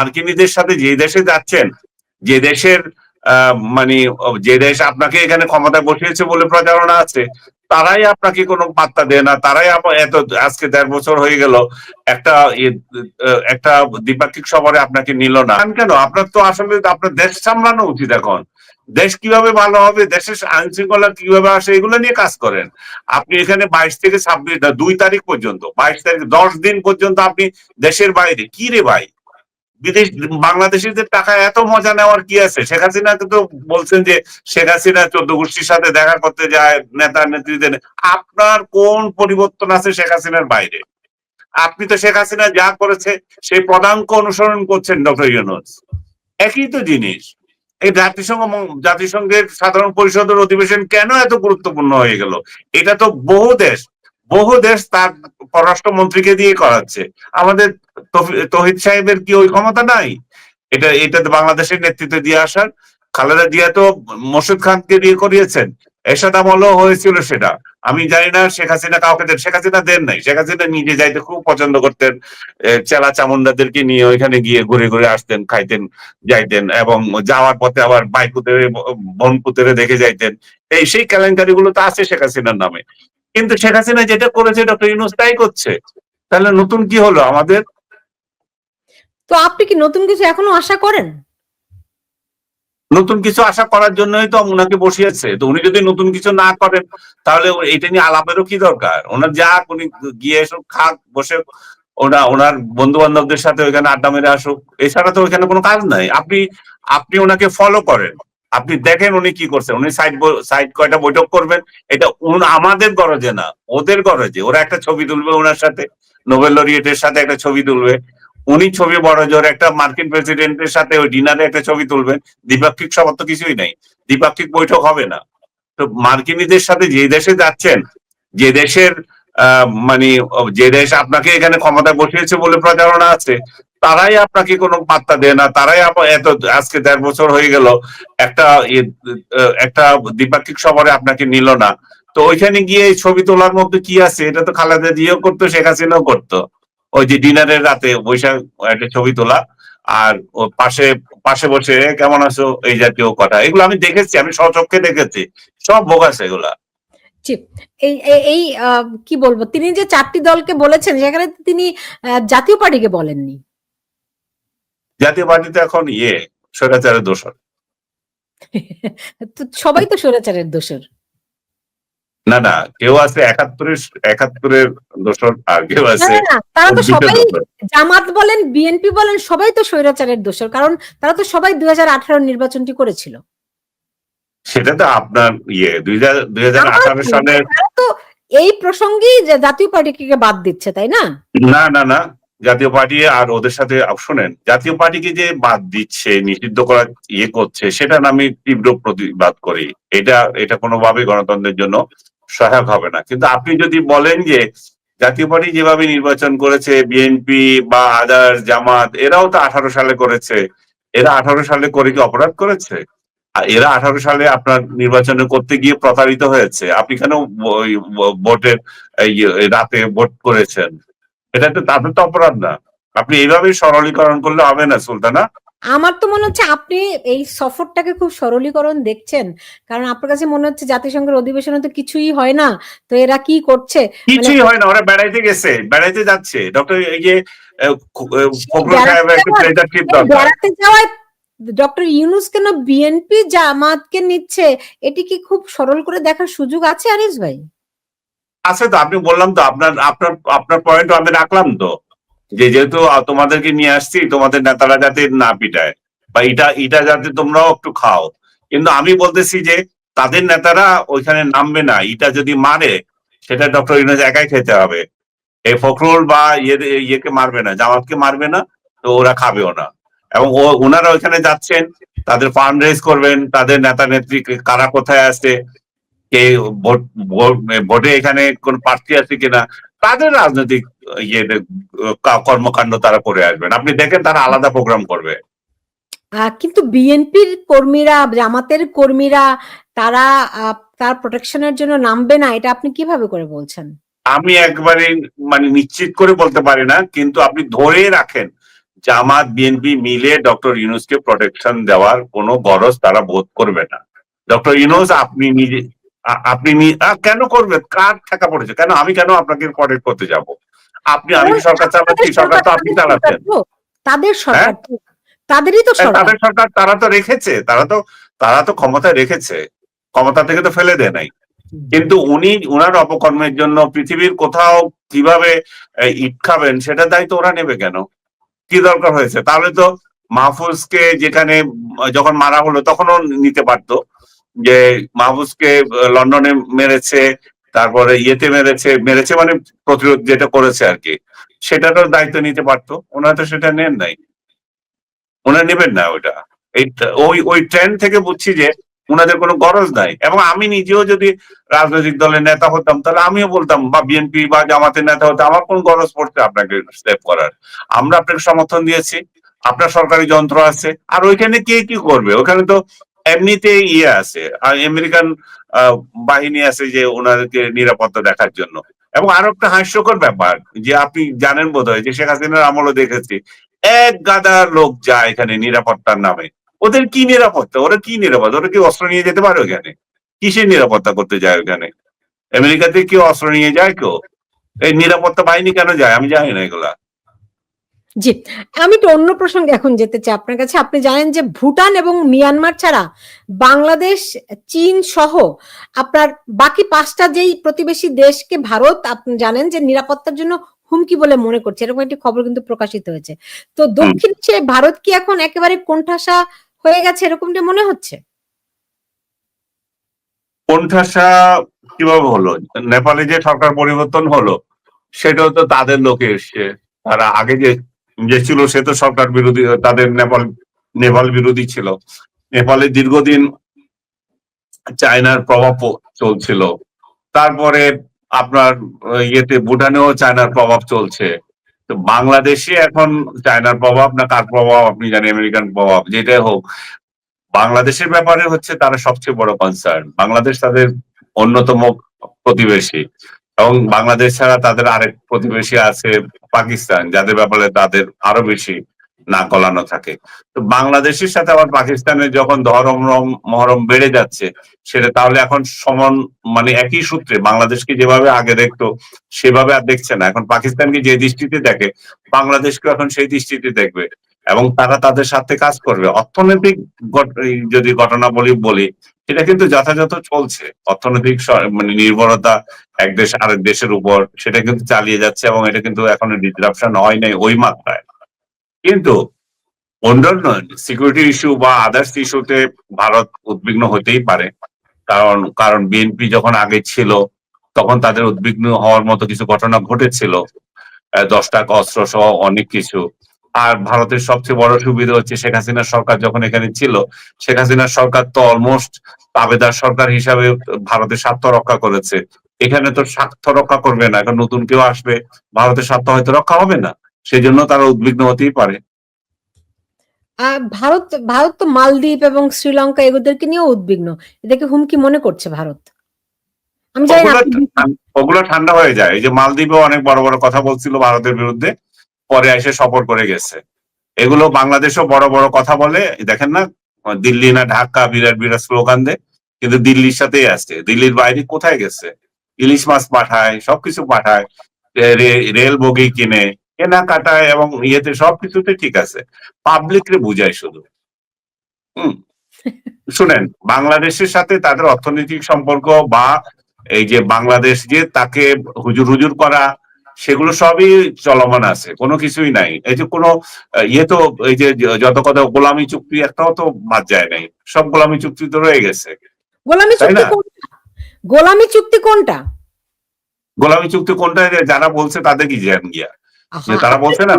মার্কিনীদের সাথে যে দেশে যাচ্ছেন, যে দেশের মানে যে দেশ আপনাকে এখানে ক্ষমতায় বসিয়েছে বলে প্রচারণা আছে, তারাই আপনাকে কোনো পাত্তা দেয় না। তারাই এত, আজকে দেড় বছর হয়ে গেল, একটা একটা দ্বিপাক্ষিক সফরে আপনাকে নিল না। কেন? আপনার তো আসলে, আপনার দেশ সামলানো উচিত এখন। দেশ কীভাবে ভালো হবে, দেশের আইন শৃঙ্খলা কীভাবে আসে, এগুলো নিয়ে কাজ করেন। আপনি এখানে বাইশ থেকে ছাব্বিশ দুই তারিখ পর্যন্ত, বাইশ তারিখ, দশ দিন পর্যন্ত আপনি দেশের বাইরে। কি রে ভাই? বিদেশ বাংলাদেশিদের টাকা এত মজা নেওয়ার কি আছে? শেখ হাসিনা তো বলছেন যে শেখ হাসিনা চোদ্দ গোষ্ঠীর সাথে দেখা করতে যায়, নেতা নেত্রীদের আপনার কোন পরিবর্তন আছে শেখ হাসিনার বাইরে? আপনি তো শেখ হাসিনা যা করেছে, সেই পদাঙ্ক অনুসরণ করছেন ডক্টর ইউনুস। একই তো জিনিস। এই জাতিসংঘ জাতিসংঘের সাধারণ পরিষদের অধিবেশন কেন এত গুরুত্বপূর্ণ হয়ে গেল? এটা তো বহু দেশ বহু দেশ তার পররাষ্ট্রমন্ত্রীকে দিয়ে করাচ্ছে। আমাদের তহিদ সাহেবের কি ওই ক্ষমতা নাই? এটা এটা বাংলাদেশের নেতৃত্বে দিয়ে আসার। খালেদা জিয়া তো মোর্শেদ খানকে দিয়ে করিয়েছেন। এরশাদ আমলও হয়েছিল সেটা। আমি জানি না শেখ হাসিনা কাউকে দেন, শেখ হাসিনা দেন নাই। শেখ হাসিনা নিজে যাইতে খুব পছন্দ করতেন চেলা চামুন্ডাদেরকে নিয়ে ওইখানে গিয়ে ঘুরে ঘুরে আসতেন, খাইতেন, যাইতেন এবং যাওয়ার পথে আবার বাইকুতেরে বনপুতেরে দেখে যাইতেন। এই সেই কেলেঙ্কারি গুলো তো আছে শেখ হাসিনার নামে। কিন্তু শেখ হাসিনা যেটা করেছে ডক্টর ইউনুস তাই করছে। তাহলে নতুন কি হলো আমাদের? তো আপনি কি নতুন কিছু এখনও আশা করেন? নতুন কিছু আশা করার জন্যই তো ওনাকে বসিয়েছে। তো উনি যদি নতুন কিছু না করেন তাহলে এটা নিয়ে আলাপেরও কি দরকার? ওনার যাক উনি গিয়ে এসব খাক বসে ওনা ওনার বন্ধু বান্ধবদের সাথে ওইখানে আড্ডা মেরে আসুক। এছাড়া তো ওইখানে কোনো কাজ নাই। আপনি আপনি ওনাকে ফলো করেন। আপনি দেখেন উনি কি করছেন। উনি সাইড সাইড কয়টা বৈঠক করবেন, এটা আমাদের গরজে না, ওদের গরজে। ওরা একটা ছবি তুলবে ওনার সাথে, নোবেল লরিয়েটের সাথে একটা ছবি তুলবে। উনি ছবি বড় জোর একটা মার্কিন প্রেসিডেন্টের সাথে ওই ডিনারে একটা ছবি তুলবেন। দ্বিপাক্ষিক সভা তো কিছুই নাই, দ্বিপাক্ষিক বৈঠক হবে না। তো মার্কিনীদের সাথে যে দেশে যাচ্ছেন, যে দেশের মানে যে দেশ আপনাকে এখানে ক্ষমতায় বসিয়েছে বলে প্রচারণা আছে তারাই আপনাকে কোনো পাত্তা দেয় না। তারাই এত আজকে দেড় বছর হয়ে গেল, একটা একটা দ্বিপাক্ষিক সফরে আপনাকে নিল না। তো ওইখানে গিয়ে ছবি তোলার মধ্যে কি আছে? এটা তো খালেদা জিয়াও করতো, শেখ হাসিনাও করতো। ওই যে ডিনারের রাতে বৈশাখ একটা ছবি তোলা, আর পাশে পাশে বসে কেমন আছো? এই জাতীয় কথা। এগুলো আমি দেখেছি, আমি সচক্ষে দেখেছি। সব বোগাস এগুলা। এই, এই- কি বলব? তিনি যে চারটি দলকে বলেছেন, সেখানে তিনি জাতীয় পার্টিকে বলেননি। জাতীয় পার্টিতে এখন ইয়ে স্বৈরাচারের দোষর। সবাই তো স্বৈরাচারের দোষর। না না কেউ আছে একাত্তরের একাত্তরের দোষর আর কেউ আছে তারা তো সবাই জামাত বলেন বিএনপি বলেন সবাই তো স্বৈরাচারের দোষর কারণ তারা তো সবাই দুই হাজার আঠারো নির্বাচনটি করেছিল। সেটা তো আপনার ইয়ে দুই হাজার দুই হাজার আঠারো তো এই প্রসঙ্গেই জাতীয় পার্টিকে বাদ দিচ্ছে তাই না? না না না জাতীয় পার্টি আর ওদের সাথে শোনেন জাতীয় পার্টিকে যে বাদ দিচ্ছে, নিষিদ্ধ করা ইয়ে করছে সেটা আমি তীব্র প্রতিবাদ করি। এটা এটা কোনোভাবে গণতন্ত্রের জন্য সহায়ক হবে না। কিন্তু আপনি যদি বলেন যে জাতীয় পার্টি যেভাবে নির্বাচন করেছে বিএনপি বা আদার জামাত, এরাও তো আঠারো সালে করেছে। এরা আঠারো সালে করে কি অপরাধ করেছে? এরা আঠারো সালে আপনার নির্বাচনে করতে গিয়ে প্রতারিত হয়েছে। আপনি কেন ভোটের রাতে ভোট করেছেন? এটা তো তাদের তো অপরাধ না। আপনি এইভাবে সরলীকরণ করলে হবে না সুলতানা। আমার তো মনে হচ্ছে আপনি এই সফরটাকে খুব সরলীকরণ দেখছেন। কারণ আপনার কাছে মনে হচ্ছে জাতিসংঘের অধিবেশনে তো কিছুই হয় না। তো এরা কি করছে? কিছুই হয় না ওরা বেড়াইতে গেছে বেড়াইতে যাচ্ছে। ডক্টর এই যে বেড়াতে যাওয়ায় ডক্টর ইউনুস কেন বিএনপি জামাতকে নিচ্ছে? এটি কি খুব সরল করে দেখার সুযোগ আছে আনিস ভাই? আছে তো, আপনি বললাম তো, আপনার আপনার আপনার পয়েন্ট আমি রাখলাম তো। যে যেহেতু তোমাদেরকে নিয়ে আসছি, তোমাদের নেতারা যাতে না পিটায়, বা এটা এটা যাতে তোমরাও একটু খাও। কিন্তু আমি বলতেছি যে, তাদের নেতারা ওইখানে নামবে না এটা যদি মারে, সেটা ডক্টর ইউনুস একাই খেতে হবে। এই ফখরুল বা ইয়ে ইয়েকে মারবে না, জামাতকে মারবে না, তো ওরা খাবেও না। এবং ওনারা ওইখানে যাচ্ছেন, তাদের ফান্ড রেজ করবেন, তাদের নেতা নেত্রী কারা কোথায় আছে কে ভোট এখানে কোন প্রার্থী আছে কিনা তাদের রাজনৈতিক ইয়ে কর্মকাণ্ড তারা করে আসবেন। আপনি দেখেন তারা আলাদা প্রোগ্রাম করবে। কিন্তু বিএনপির কর্মীরা জামাতের কর্মীরা তারা তার প্রোটেকশনের জন্য নামবে না এটা আপনি কীভাবে করে বলছেন? আমি একবারে মানে নিশ্চিত করে বলতে পারি না কিন্তু আপনি ধরে রাখেন জামাত বিএনপি মিলে ডক্টর ইউনুসকে প্রোটেকশন দেওয়ার কোনো গরজ তারা বোধ করবে না। ডক্টর ইউনুস আপনি নিজে আপনি কেন করবেন? কার টাকা পড়েছে? কেন আমি কেন আপনাকে প্রোটেক্ট করতে যাব? আপনি আমি সরকার চালাচ্ছি? সরকার তো আপনি চালাচ্ছেন। তাদের সরকার তাদেরই তো হ্যাঁ, সরকার। তাদের সরকার তারা তো রেখেছে তারা তো তারা তো ক্ষমতায় রেখেছে। ক্ষমতা থেকে তো ফেলে দেয় নাই। কিন্তু উনি ওনার অপকর্মের জন্য পৃথিবীর কোথাও কীভাবে ইট খাবেন সেটা দায়িত্ব ওরা নেবে কেন? কি দরকার হয়েছে? তাহলে তো মাহফুজকে যেখানে যখন মারা হলো তখনও নিতে পারতো। যে মাহফুজকে আহ, লন্ডনে মেরেছে তারপরে ইয়েতে মেরেছে মেরেছে মানে প্রতিরোধ যেটা করেছে আর কি। সেটারও দায়িত্ব নিতে পারতো। ওনারা তো সেটা নেন নাই। ওনারা নেবেন না ওইটা। ওই ওই ট্রেন্ড থেকে বুঝছি যে ওনাদের কোনো গরজ নাই। এবং আমি নিজেও যদি রাজনৈতিক দলের নেতা হতাম তাহলে আমিও বলতাম বা বিএনপি বা জামাতের নেতা হতে আমার কোন গরজ পড়ছে আপনাকে স্টেপ করার। আমরা আপনাকে সমর্থন দিয়েছি। আপনার সরকারি যন্ত্র আছে। আর ওইখানে কে কি করবে? ওখানে তো এমনিতে ইয়ে আছে। আমেরিকান বাহিনী আছে যে ওনাদেরকে নিরাপত্তা দেখার জন্য। এবং আরও একটা হাস্যকর ব্যাপার, যে আপনি জানেন বোধ হয় যে শেখ হাসিনার আমলও দেখেছি, এক গাদা লোক যায় এখানে নিরাপত্তার নামে। ওদের কি নিরাপত্তা? ওরা কি নিরাপত্তা? ওরা কি অস্ত্র নিয়ে যেতে পারে ওখানে? কিসের নিরাপত্তা করতে যায় ওখানে? আমেরিকাতে কি অস্ত্র নিয়ে যায় কেউ? এই নিরাপত্তা বাহিনী কেন যায়? আমি জানি না এগুলা। জি আমি একটু অন্য প্রসঙ্গে এখন যেতে চাই আপনার কাছে। আপনি জানেন যে ভুটান এবং মিয়ানমার ছাড়া বাংলাদেশ চীন সহ আপনার বাকি পাঁচটা যেই প্রতিবেশী দেশকে ভারত আপনি জানেন যে নিরাপত্তার জন্য হুমকি বলে মনে করছে। এরকম একটি খবর কিন্তু প্রকাশিত হয়েছে। তো দক্ষিণ এশিয়ায় ভারত কি এখন একেবারে কোণঠাসা হয়ে গেছে এরকমটা মনে হচ্ছে? কোণঠাসা কীভাবে হলো? নেপালে যে সরকার পরিবর্তন হলো সেটাও তো তাদের লোকে এসছে। তারা আগে যে যে ছিল সে তো সরকার বিরোধী, তাদের নেপাল নেপাল বিরোধী ছিল। নেপালে দীর্ঘদিন চায়নার প্রভাব চলছিল। তারপরে আপনার ইয়েতে ভুটানেও চায়নার প্রভাব চলছে। তো বাংলাদেশে এখন চায়নার প্রভাব না কার প্রভাব আপনি জানেন, আমেরিকান প্রভাব, যেটাই হোক। বাংলাদেশের ব্যাপারে হচ্ছে তারা সবচেয়ে বড় কনসার্ন বাংলাদেশ তাদের অন্যতম প্রতিবেশী। এবং বাংলাদেশ ছাড়া তাদের আরেক প্রতিবেশী আছে পাকিস্তান, যাদের ব্যাপারে তাদের আরও বেশি না গলানো থাকে। তো বাংলাদেশের সাথে আবার পাকিস্তানের যখন ধরম মহরম বেড়ে যাচ্ছে, সেটা তাহলে এখন সমান মানে একই সূত্রে বাংলাদেশকে যেভাবে আগে দেখতো, সেভাবে আর দেখছে না। এখন পাকিস্তানকে যে দৃষ্টিতে দেখে বাংলাদেশকে এখন সেই দৃষ্টিতে দেখবে। এবং তারা তাদের সাথে কাজ করবে। অর্থনৈতিক যদি ঘটনা বলি এটা কিন্তু যথাযথ চলছে। অর্থনৈতিক মানে নির্ভরতা এক দেশ আরেক দেশের উপর, সেটা কিন্তু চালিয়ে যাচ্ছে এবং এটা কিন্তু এখনও ডিসরাপশন হয় নাই ওই মাত্রায়। কিন্তু অন্যান্য সিকিউরিটি ইস্যু বা আদার্স ইস্যুতে ভারত উদ্বিগ্ন হতেই পারে। কারণ কারণ বিএনপি যখন আগে ছিল, তখন তাদের উদ্বিগ্ন হওয়ার মতো কিছু ঘটনা ঘটেছিল। দশটা দশ অস্ত্র সহ অনেক কিছু। আর ভারতের সবচেয়ে বড় সুবিধা হচ্ছে শেখ হাসিনার সরকার যখন এখানে ছিল শেখ হাসিনার সরকার তো অলমোস্ট তাবেদার সরকার হিসাবে ভারতের স্বার্থ রক্ষা করেছে। এখানে তো স্বার্থ রক্ষা করবে না এখন নতুন কেউ আসবে ভারতের স্বার্থ হয়তো রক্ষা হবে না সেই জন্য তারা উদ্বিগ্ন হতেই পারে। ভারত ভারত তো মালদ্বীপ এবং শ্রীলঙ্কা এগুলোদেরকে নিয়েও উদ্বিগ্ন এদেরকে হুমকি মনে করছে ভারত। আমি জানি ওগুলো ওগুলো ঠান্ডা হয়ে যায় এই যে মালদ্বীপে অনেক বড় বড় কথা বলছিল ভারতের বিরুদ্ধে পরে এসে সফর করে গেছে। এগুলো বাংলাদেশও বড় বড় কথা বলে। দেখেন না, দিল্লি না ঢাকা বিরাট বিরাট স্লোগান দেয়, কিন্তু দিল্লির সাথেই আসছে দিল্লির বাইরে কোথায় গেছে? ইলিশ মাছ পাঠায়, সবকিছু পাঠায় রেল বগি কিনে কেনাকাটায় এবং ইয়েতে সবকিছুতে ঠিক আছে। পাবলিক রে বুঝায় শুধু। হুম। শুনেন, বাংলাদেশের সাথে তাদের অর্থনৈতিক সম্পর্ক বা এই যে বাংলাদেশ যে তাকে হুজুর হুজুর করা সেগুলো সবই চলমান আছে কোনো কিছুই নাই। এই যে কোনো ইয়ে তো এই যে যত কথা গোলামি চুক্তি একটাও তো বাদ যায় নাই সব গোলামি চুক্তি তো রয়ে গেছে। গোলামি চুক্তি না? কোনটা? গোলামি চুক্তি কোনটা? গোলামি চুক্তি কোনটা যে যারা বলছে তাদের কি জ্ঞান গিয়া? তারা বলছে না?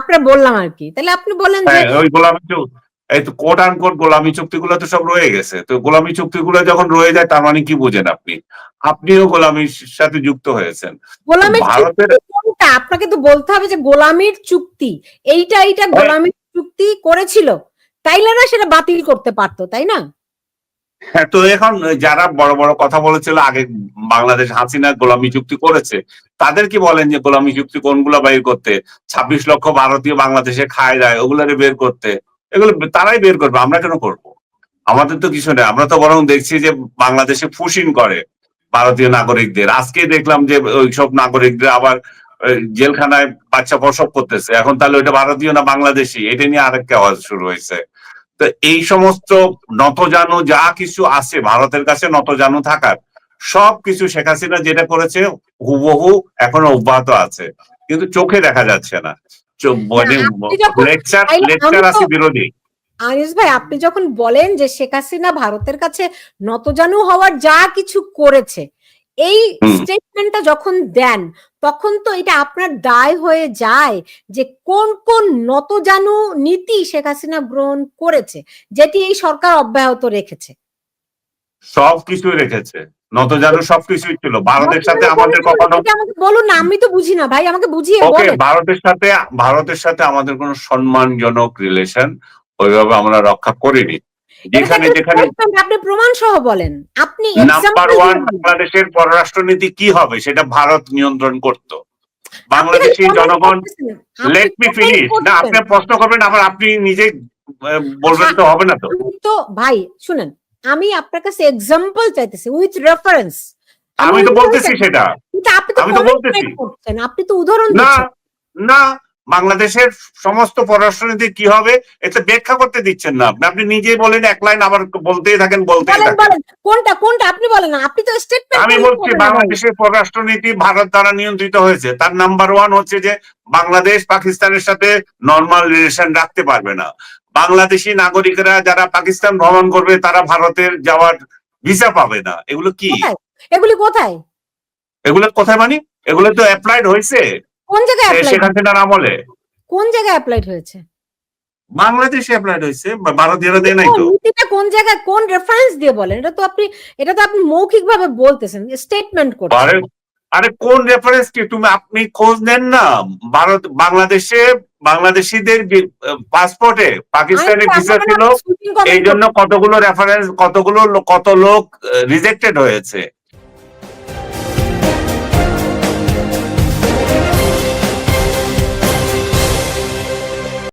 আপনি বললাম আর কি। তাহলে আপনি বলেন যে হ্যাঁ ওই গোলামি চুক্তি এই তো কোট আন কোট গোলামি চুক্তিগুলো তো সব রয়ে গেছে। তো গোলামি চুক্তিগুলো যখন রয়ে যায় তার মানে কি বুঝেন আপনি? আপনিও গোলামির সাথে যুক্ত হয়েছেন। গোলামির ভারতের আপনাকে তো বলতে হবে যে গোলামির চুক্তি এইটা এইটা গোলামির চুক্তি করেছিল তাইলে না সেটা বাতিল করতে পারতো তাই না? হ্যাঁ তো এখন যারা বড় বড় কথা বলেছিল আগে বাংলাদেশ হাসিনা গোলামি চুক্তি করেছে তাদের কি বলেন যে গোলামি চুক্তি কোনগুলো বের করতে? ছাব্বিশ লক্ষ ভারতীয় বাংলাদেশে খায় যায় ওগুলারে বের করতে। এগুলো তারাই বের করবে, আমরা কেন করব? আমাদের তো কিছু নেই, আমরা তো বরং দেখছি যে বাংলাদেশে ফুসিন করে ভারতীয় নাগরিকদের। আজকে দেখলাম যে ওইসব নাগরিকদের আবার জেলখানায় বাচ্চা প্রসব করতেছে। এখন তাহলে ওইটা ভারতীয় না বাংলাদেশি? এটা নিয়ে আরেকটা আওয়াজ শুরু হয়েছে। তো এই সমস্ত নতজানু যা কিছু আছে, ভারতের কাছে নতজানু থাকার, সব কিছু শেখ হাসিনা যেটা করেছে, হুবহু এখনও অব্যাহত আছে। কিন্তু চোখে দেখা যাচ্ছে না। মানে লেকচার লেকচার তো- বিরোধী। আনিস ভাই আপনি যখন বলেন যে শেখ হাসিনা ভারতের কাছে নতজানু হওয়ার যা কিছু করেছে এই। স্টেটমেন্টটা যখন দেন তখন তো এটা আপনার দায় হয়ে যায় যে কোন কোন নতজানু নীতি শেখ হাসিনা গ্রহণ করেছে যেটি এই সরকার অব্যাহত রেখেছে। সব কিছুই রেখেছে। নতজানু সব কিছুই ছিল। ভারতের সাথে আমাদের কখনো বলুন না আমি তো বুঝি না ভাই আমাকে বুঝিয়ে ওকে ভারতের সাথে ভারতের সাথে আমাদের কোনো সম্মানজনক রিলেশন ওইভাবে আমরা রক্ষা করিনি। যেখানে যেখানে আপনি প্রমাণ সহ বলেন। আপনি নাম্বার ওয়ান। বাংলাদেশের পররাষ্ট্রনীতি কি হবে সেটা ভারত নিয়ন্ত্রণ করত। বাংলাদেশি জনগণ লেট মি ফিনিশ না আপনি প্রশ্ন করবেন আবার আপনি নিজে বলবেন তো হবে না তো। তো ভাই শুনেন আমি আপনার কাছে এক্সাম্পল চাইতেছি উইথ রেফারেন্স আমি তো বলতেছি সেটা। আপনি তো। করছেন আপনি তো উদাহরণ না না বাংলাদেশের সমস্ত পররাষ্ট্রনীতি কি হবে এটা ব্যাখ্যা করতে দিচ্ছেন না আপনি। আপনি নিজেই বলেন এক লাইন আবার বলতেই থাকেন বলতেই থাকেন। কোনটা কোনটা আপনি বলেন না আপনি তো স্টেটমেন্ট আমি বলছি বাংলাদেশের পররাষ্ট্রনীতি ভারত দ্বারা নিয়ন্ত্রিত হয়েছে। তার নাম্বার ওয়ান হচ্ছে যে বাংলাদেশ পাকিস্তানের সাথে নর্মাল রিলেশন রাখতে পারবে না। বাংলাদেশি নাগরিকরা যারা পাকিস্তান ভ্রমণ করবে তারা ভারতের যাওয়ার ভিসা পাবে না। এগুলো কি? এগুলি কোথায়? এগুলো কোথায় মানে? এগুলো তো অ্যাপ্লাইড হয়েছে। কোন জায়গায় অ্যাপ্লাই শেখ হাসিনার আমলে কোন জায়গায় অ্যাপ্লাইড হয়েছে? বাংলাদেশে অ্যাপ্লাইড হয়েছে ভারতীয়রা দেয় নাই তো। নীতিটা কোন জায়গায় কোন রেফারেন্স দিয়ে বলেন? এটা তো আপনি এটা তো আপনি মৌখিক ভাবে বলতেছেন স্টেটমেন্ট করছেন। আরে কোন রেফারেন্স কি? তুমি আপনি খোঁজ নেন না। ভারত বাংলাদেশে বাংলাদেশিদের পাসপোর্টে পাকিস্তানের আমি ভিসা ছিল। এই জন্য। কতগুলো রেফারেন্স কতগুলো কত লোক রিজেক্টেড হয়েছে।